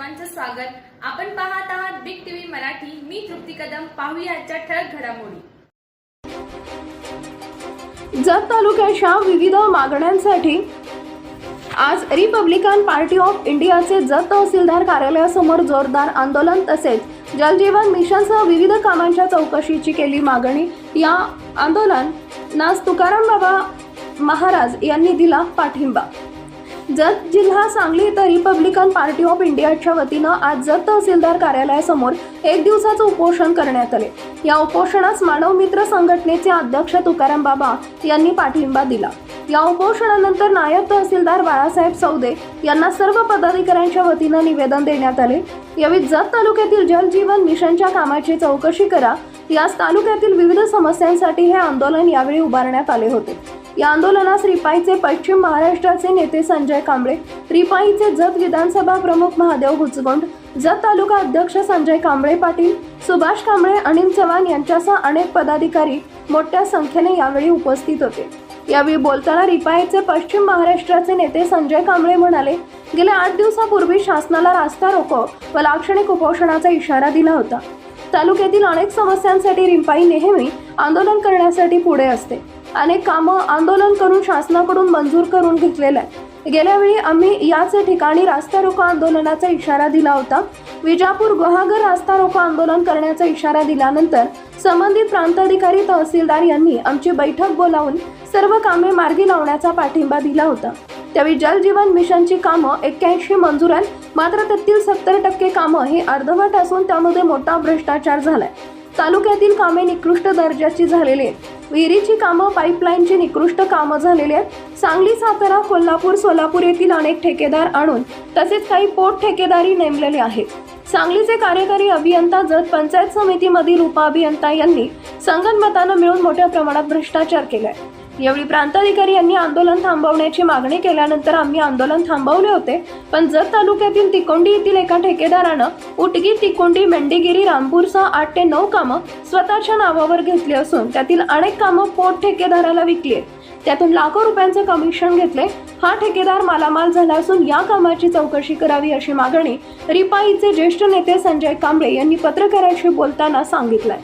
सर्वांचं स्वागत. आपण पाहत आहात बिग टीव्ही मराठी. मी तृप्ती कदम. पाहूया आजच्या ठळक घडामोडी. जत तालुक्याच्या विविध मागण्यांसाठी आज रिपब्लिकन पार्टी ऑफ इंडियाचे जत तहसीलदार कार्यालयासमोर जोरदार आंदोलन तसेच जलजीवन मिशनसह विविध कामांच्या चौकशीची केली मागणी. या आंदोलनास तुकाराम बाबा महाराज यांनी दिला पाठिंबा. जत जिल्हा सांगली इथं रिपब्लिकन पार्टी ऑफ इंडियाच्या वतीनं आज जत तहसीलदार कार्यालयासमोर एक दिवसाचं उपोषण करण्यात आले. या उपोषणास मानव मित्र संघटनेचे अध्यक्ष तुकाराम बाबा यांनी पाठिंबा दिला. या उपोषणानंतर नायब तहसीलदार बाळासाहेब सौदे यांना सर्व पदाधिकाऱ्यांच्या वतीनं निवेदन देण्यात आले. यावेळी जत तालुक्यातील जलजीवन मिशनच्या कामाची चौकशी करा. याच तालुक्यातील विविध समस्यांसाठी हे आंदोलन यावेळी उभारण्यात आले होते. या आंदोलनास रिपाईचे पश्चिम महाराष्ट्राचे नेते संजय कांबळे रिपाईचे जत विधानसभा प्रमुख महादेव गुचगोंड जत तालुका अध्यक्ष संजय कांबळे पाटील सुभाष कांबळे अनिल चव्हाण यांच्यासह अनेक पदाधिकारी मोठ्या संख्येने यावेळी उपस्थित होते. यावेळी बोलताना रिपाईचे पश्चिम महाराष्ट्राचे नेते संजय कांबळे म्हणाले गेल्या आठ दिवसापूर्वी शासनाला रास्ता रोको व लाक्षणिक उपोषणाचा इशारा दिला होता. तालुक्यातील अनेक समस्यांसाठी रिंपाई नेहमी आंदोलन करण्यासाठी पुढे असते. अनेक कामं आंदोलन करून शासनाकडून मंजूर करून घेतलेलं आहे. गेल्यावेळी आम्ही याच ठिकाणी रास्ता रोको आंदोलनाचा इशारा दिला होता. विजापूर गुहागर रास्ता रोको आंदोलन करण्याचा इशारा दिल्यानंतर संबंधित प्रांताधिकारी तहसीलदार यांनी आमची बैठक बोलावून सर्व कामे मार्गी लावण्याचा पाठिंबा दिला होता. त्यावेळी जल जीवन मिशनची कामं एक्क्याऐंशी मंजूर आहेत. मात्र त्यातील सत्तर टक्के कामं हे अर्धवट असून त्यामध्ये मोठा भ्रष्टाचार झालाय. तालुक्यातील कामे निकृष्ट दर्जाची झालेली आहेत. विहिरीची कामं पाईपलाईनची निकृष्ट कामं झालेली आहेत. सांगली सातारा कोल्हापूर सोलापूर येथील अनेक ठेकेदार आणून तसेच काही पोट ठेकेदारी नेमलेले आहेत. सांगलीचे कार्यकारी अभियंता जत पंचायत समितीमधील उपअभियंता यांनी संगनमतानं मिळून मोठ्या प्रमाणात भ्रष्टाचार केलाय. यावेळी प्रांताधिकारी यांनी आंदोलन थांबवण्याची मागणी केल्यानंतर आम्ही आंदोलन थांबवले होते. पण जत तालुक्यातील तिकोंडी येथील एका ठेकेदारानं उटगी तिकोंडी मेंढीगिरी रामपूरसह आठ ते नऊ कामं स्वतःच्या नावावर घेतली असून त्यातील अनेक कामं पोट ठेकेदाराला विकली आहेत. त्यातून लाखो रुपयांचं कमिशन घेतले हा ठेकेदार मालामाल झाला असून या कामाची चौकशी करावी अशी मागणी रिपाईचे ज्येष्ठ नेते संजय कांबळे यांनी पत्रकारांशी बोलताना सांगितलंय.